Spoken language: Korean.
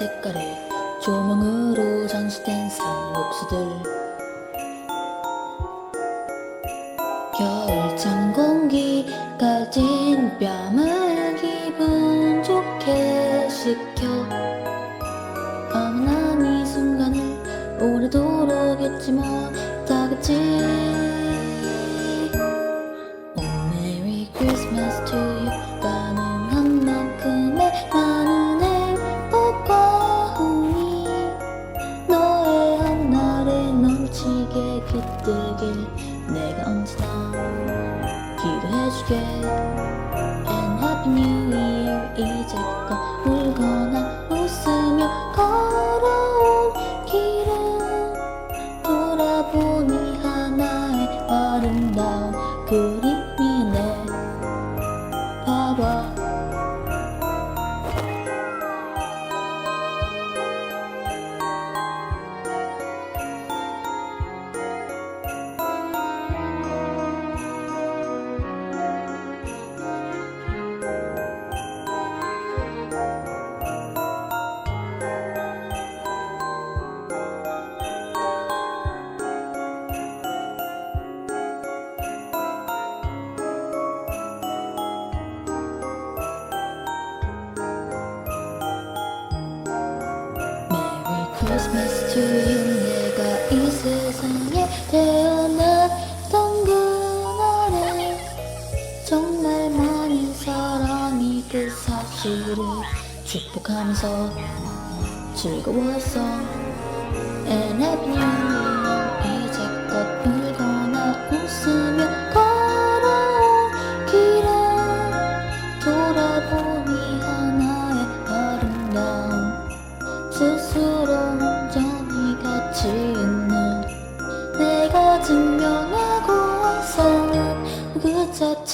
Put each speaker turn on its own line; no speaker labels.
색깔의 조명으로 장식된 산목수들. 겨울 찬 공기 가진 뺨을 기분 좋게 식혀. 어머나 이 순간을 오래도록 잊지 마 깃들길 내가 언제나 기도해주게. And Happy New Year. 이제껏 울거나 웃으며 걸어온 길은 돌아보니 하나의 아름다운 그림 You 내가 이 세상에 태어났던 그날에 정말 많은 사람이 그 사실을 축복하면서 즐거웠어 내가